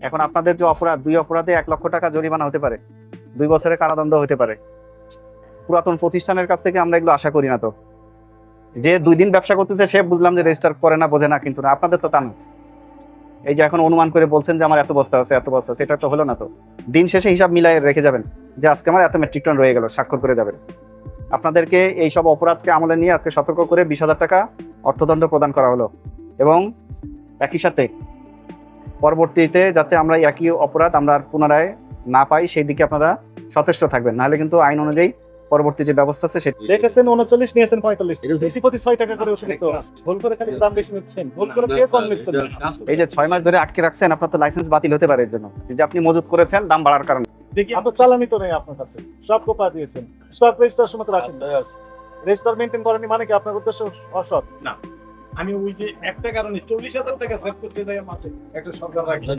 এখন আপনাদের যে অপরাধ, দুই অপরাধে এক লক্ষ টাকা জরিমানা হতে পারে। দুই বছরের কারাদণ্ড হতে পারে। পুরাতন প্রতিষ্ঠানের কাছ থেকে আমরা এগুলো আশা করি না তো। যে দুই দিন ব্যবসা করতেছে, সে বুঝলাম যে রেজিস্টার করে না, বোঝে না, কিন্তু না, আপনাদের তো তা না। এই যে এখন অনুমান করে বলছেন যে আমার এত বস্তা আছে, এত বস্তা আছে, এটা তো হলো না তো। দিন শেষে হিসাব মিলাই রেখে যাবেন যে আজকে আমার এত মেট্রিক টন রয়ে গেল, স্বাক্ষর করে যাবেন। আপনাদেরকে এই সব অপরাধকে আমলে নিয়ে আজকে সতর্ক করে বিশ হাজার টাকা অর্থদণ্ড প্রদান করা হলো। এবং একই সাথে পরবর্তীতে যাতে আমরা একই অপরাধ আমরা আর পুনরায় না পাই সেই দিকে আপনারা সচেষ্ট থাকবেন। নাহলে কিন্তু আইন অনুযায়ী পরবর্তী যে ব্যবস্থা আছে সেটি দেখেছেন উনচল্লিশ নিয়েছেন পঁয়তাল্লিশ। বেশি প্রতি ছয় টাকা করে অতিরিক্ত। ভুল করে খালি দাম বেশি নিচ্ছেন। ভুল করে কে কম নিচ্ছেন? এই যে ছয় মাস ধরে আটকে রাখছেন আপনার তো লাইসেন্স বাতিল হতে পারে এর জন্য। এই যে আপনি মজুত করেছেন দাম বাড়ার কারণে। দেখি আপনার চালানি তো নেই আপনার কাছে। সব কোপা দিয়েছেন। সব রেজিস্ট্রেশন মতো রাখেন রেজিস্টার মেনটেন করেনি মানে কি আপনার উদ্দেশ্য অসৎ? আমি ওই যে একটা কারণে চল্লিশ হাজার টাকা সেভ করতে যাই মাসে। একটা সরকার রাখি।